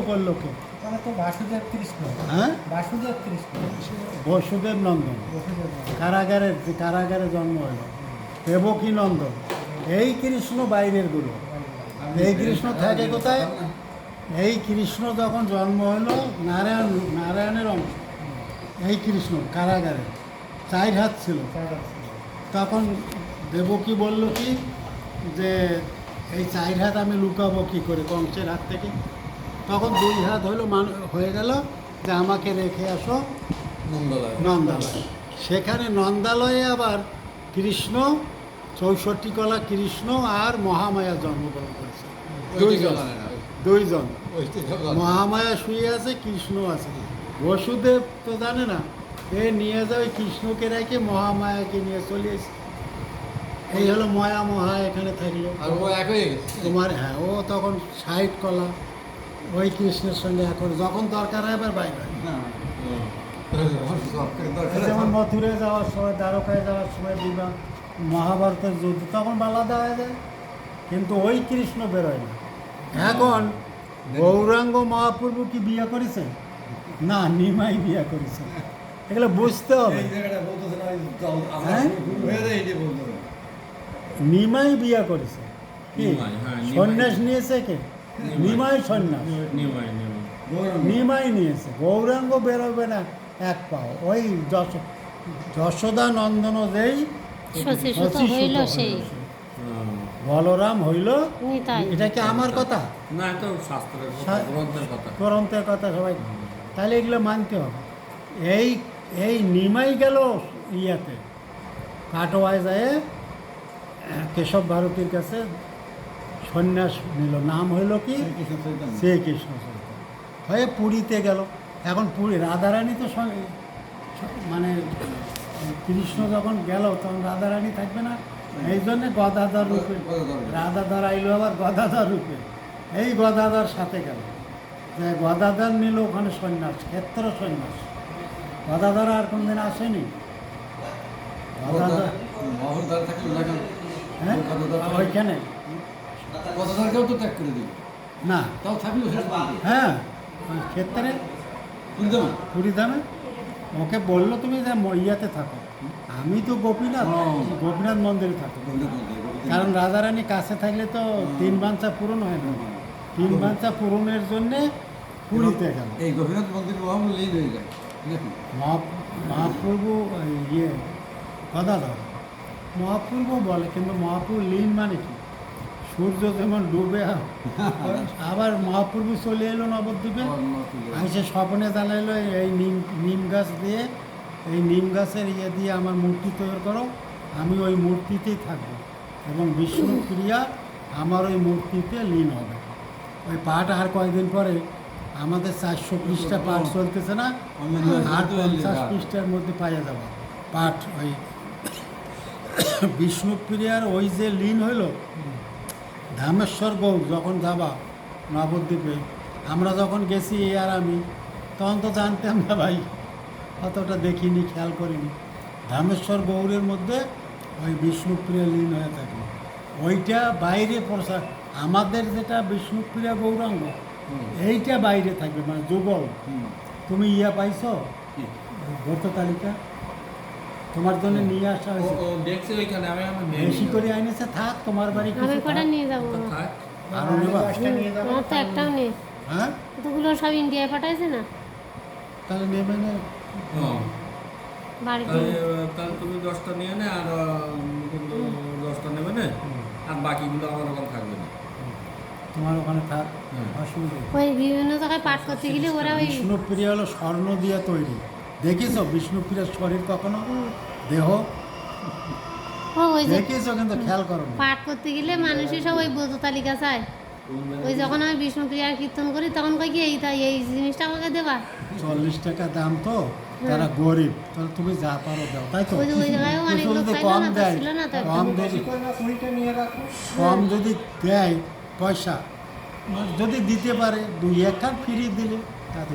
করল কে? বাসুদেব কৃষ্ণ। হ্যাঁ? বাসুদেব কৃষ্ণ। বসুদেব নন্দন। বসুদেব কারাগারে কারাগারে জন্ম হলো। দেবকী নন্দন। এই কৃষ্ণ বাইরের গুরু। এই কৃষ্ণ থাকে কোথায়? এই কৃষ্ণ যখন জন্ম হলো নারায়ণ নারায়ণের অংশ। এই কৃষ্ণ কারাগারে। চার হাত ছিল। তখন দেবকী বলল কি যে এই চার হাত আমি লুকাবো কী করে কংসের হাত থেকে? তখন দুই হাত হলো মান হয়ে গেল যে আমাকে রেখে আসো নন্দলায়। নন্দালয়। সেখানে নন্দালয়ে আবার কৃষ্ণ চৌষট্টি কলা কৃষ্ণ আর মহামায়া জন্মগ্রহণ করেছে। দুইজন। দুইজন। মহামায়া শুয়ে আছে কৃষ্ণ আছে। বসুদেব তো জানে না এ নিয়ে ওই কৃষ্ণকে রেখে মহামায়াকে নিয়ে চলে এসে। এই হলো ময়া মহা এখানে থাকল। আর ও এক তোমার হ্যাঁ ও তখন ষাট কলা। ওই কৃষ্ণের সঙ্গে এখন যখন দরকার হয় এবার বাইরে। হয় যেমন মথুরে যাওয়ার সময় দ্বারকায় যাওয়ার সময় বিবাহ মহাভারতের যুদ্ধ তখন বালা দেওয়া যায়। কিন্তু ওই কৃষ্ণ বেরোয় না। এখন গৌরাঙ্গ মহাপ্রভু কি বিয়ে করেছে? না নিমাই বিয়ে করেছে। এগুলো বুঝতে হবে। হ্যাঁ? নিমাই বিয়ে করেছে। কি? হ্যাঁ। সন্ন্যাস নিয়েছে কে? নিমাই সন্ন্যাস। নিমাই নিমাই। নিমাই নিয়েছে। গৌরাঙ্গ বেরোবে না এক পাও। ওই যশ যশোদা নন্দন যেই। বলরাম হইল এটা কি আমার কথা? না শাস্ত্রের কথা। গ্রন্থের কথা সবাই তাহলে এগুলো মানতে হবে। এই এই নিমাই গেল ইয়াতে কাটোয়ায় যায় কেশব ভারতীর কাছে সন্ন্যাস নিল। নাম হইল কি? শ্রীকৃষ্ণ হয়ে পুরীতে গেল। এখন পুরী রাধারানী তো সঙ্গে- মানে কৃষ্ণ যখন গেল তখন রাধারানী থাকবে না? এই জন্যে গদাধর রূপে। রাধাধর আইলো আবার গদাধর রূপে। এই গদাধর সাথে গেল। যে গদাধর নিল ওখানে সন্ন্যাস ক্ষেত্র সন্ন্যাস। গদাধর আর কোনদিন আসেনি? গদাধর হ্যাঁ? ওইখানে? কথাটাকেও তো ত্যাগ করে দিল। না। তাও থাকল হ্যাঁ ক্ষেত্রে পারো পুরীধামে ওকে বলল তুমি যে ইয়াতে থাকো। আমি তো গোপীনাথ। গোপীনাথ মন্দিরে থাকো কারণ রাধারানী কাছে থাকলে তো তিন বাঞ্চা পূরণ হয় না। তিন বাঞ্চা পূরণের জন্যে পুরীতে গেল। এই গোপীনাথ মন্দির লীন হয়ে যায়। মহাপ্রভু ইয়ে গদাধর। মহাপ্রভু বলে কিন্তু মহাপ্রভু লীন মানে কি? সূর্য যেমন ডুবে, আবার মহাপ্রভু চলে এলো নবদ্বীপে। আমি সে স্বপ্নে জ্বালাইলো এই নিম নিম গাছ দিয়ে। এই নিম গাছের ইয়ে দিয়ে আমার মূর্তি তৈরি করো, আমি ওই মূর্তিতেই থাকব। এবং বিষ্ণু ক্রিয়া আমার ওই মূর্তিতে লীন হবে। ওই পাঠ আর কয়েকদিন পরে আমাদের চারশো পৃষ্ঠা পাঠ চলতেছে না, আর পঞ্চাশ পৃষ্ঠার মধ্যে পাইয়া যাবে। পাঠ ওই বিষ্ণুপ্রিয়ার ওই যে লীন হইল ধামেশ্বর গৌর যখন যাবা নবদ্বীপে আমরা যখন গেছি এই আর আমি তখন তো জানতাম না ভাই অতটা দেখিনি খেয়াল করিনি। ধামেশ্বর গৌরের মধ্যে ওই বিষ্ণুপ্রিয়া লীন হয়ে থাকে। ওইটা বাইরে প্রসার আমাদের যেটা বিষ্ণুপ্রিয়া গৌরাঙ্গ এইটা বাইরে থাকবে মানে যুগল। তুমি ইয়া পাইছো? ভোট তালিকা তোমার জন্য নিয়ে আসা হয়েছে। ও দেখছে ওইখানে আমি আমার বেশি করে আইনেছে থাক তোমার বাড়ি আমি কটা নিয়ে যাব? থাক। আরও নেবা নিয়ে যাব। আমার তো একটাও নেই। হ্যাঁ? সব ইন্ডিয়ায় পাঠাইছে না? তাহলে নেবে না। হ্যাঁ। বাড়িতে তাহলে তুমি দশটা নিয়ে নে আর দশটা নেবে না আর বাকিগুলো আমার ওখানে থাকবে না। তোমার ওখানে থাক অসুবিধা ওই বিভিন্ন জায়গায় পাঠ করতে গেলে ওরা ওই বিষ্ণুপ্রিয়া হলো স্বর্ণ দিয়ে তৈরি। দেখিছো? বিষ্ণুপ্রিয়ার শরীর কখনো? দেহ? ওই যে দেখিছো কিন্তু খেয়াল করো পাঠ করতে গেলে মানুষের সব ওই বোধ তালিকা চায়। ওই যখন আমি বিষ্ণুপ্রিয়ার কীর্তন করি তখন কই কি এই এই জিনিসটা আমাকে দেবা? চল্লিশ টাকা দাম তো তারা গরিব। তাহলে তুমি যা পারো দাও তাই তো? ওই যে ওই জায়গায়ও অনেক লোক যদি কম দেয় কম যদি কম যদি দেয় পয়সা যদি দিতে পারে দুই একখান ফিরিয়ে দিলে তাতে?